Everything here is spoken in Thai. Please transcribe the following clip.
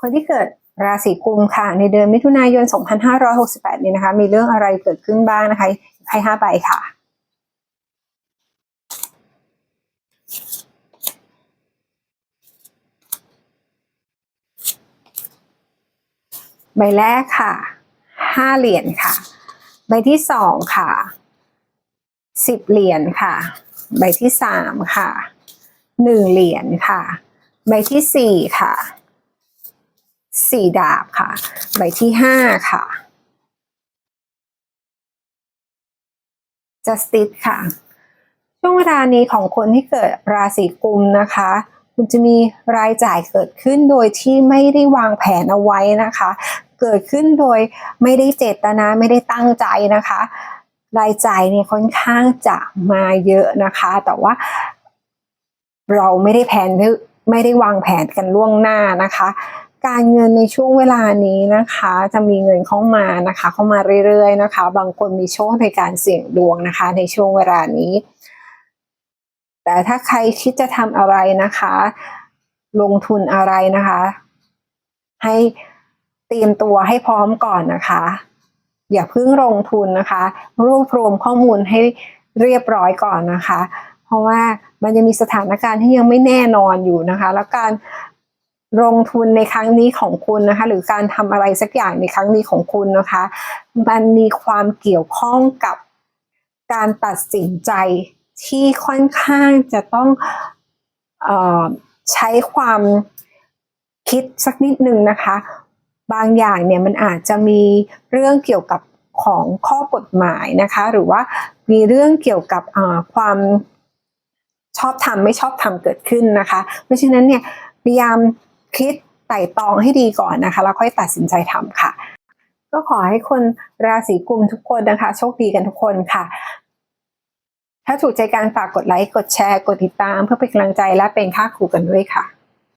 คนที่เกิดราศีกุมค่ะ ในเดือนมิถุนายน 2568 นี้นะคะ มีเรื่องอะไรเกิดขึ้นบ้างนะคะให้ห้าใบค่ะ ใบแรกค่ะห้าเหรียญค่ะ ใบที่สองค่ะสิบเหรียญค่ะ ใบที่สามค่ะหนึ่งเหรียญค่ะ ใบที่สี่ค่ะ สี่ดาบค่ะ ใบที่ห้าค่ะ justice ค่ะ ช่วงเวลานี้ของคนที่เกิดราศีกุมนะคะคุณจะมีรายจ่ายเกิดขึ้นโดยที่ไม่ได้วางแผนเอาไว้นะคะ เกิดขึ้นโดยไม่ได้เจตนาไม่ได้ตั้งใจนะคะ รายจ่ายเนี่ยค่อนข้างจะมาเยอะนะคะ แต่ว่า เราไม่ได้แผนไม่ได้วางแผนกันล่วงหน้านะคะ การเงินในช่วงเวลานี้นะคะ จะมีเงินเข้ามานะคะ เข้ามาเรื่อยๆนะคะ บางคนมีโชคในการเสี่ยงดวงนะคะ ในช่วงเวลานี้ แต่ถ้าใครคิดจะทำอะไรนะคะ ลงทุนอะไรนะคะ ให้เตรียมตัวให้พร้อมก่อนนะคะ อย่าเพิ่งลงทุนนะคะ รวบรวมข้อมูลให้เรียบร้อยก่อนนะคะ เพราะว่ามันจะมีสถานการณ์ที่ยังไม่แน่นอนอยู่นะคะ แล้วการ ลงทุนในครั้งนี้ของคุณนะคะ หรือการทำอะไรสักอย่างในครั้งนี้ของคุณนะคะ มันมีความเกี่ยวข้องกับการตัดสินใจที่ค่อนข้างจะต้องเออใช้ความคิดสักนิดหนึ่งนะคะ บางอย่างเนี่ยมันอาจจะมีเรื่องเกี่ยวกับของข้อกฎหมายนะคะ หรือว่ามีเรื่องเกี่ยวกับความชอบทำไม่ชอบทำเกิดขึ้นนะคะ เพราะฉะนั้นเนี่ยพยายาม คิดไต่ตองให้ดีก่อนนะคะ แล้วค่อยตัดสินใจทำค่ะ ก็ขอให้คนราศีกุมทุกคนนะคะ โชคดีกันทุกคนค่ะ ถ้าถูกใจการฝากกดไลค์ กดแชร์ กดติดตาม เพื่อเป็นกำลังใจและเป็นค่าครูกันด้วยค่ะ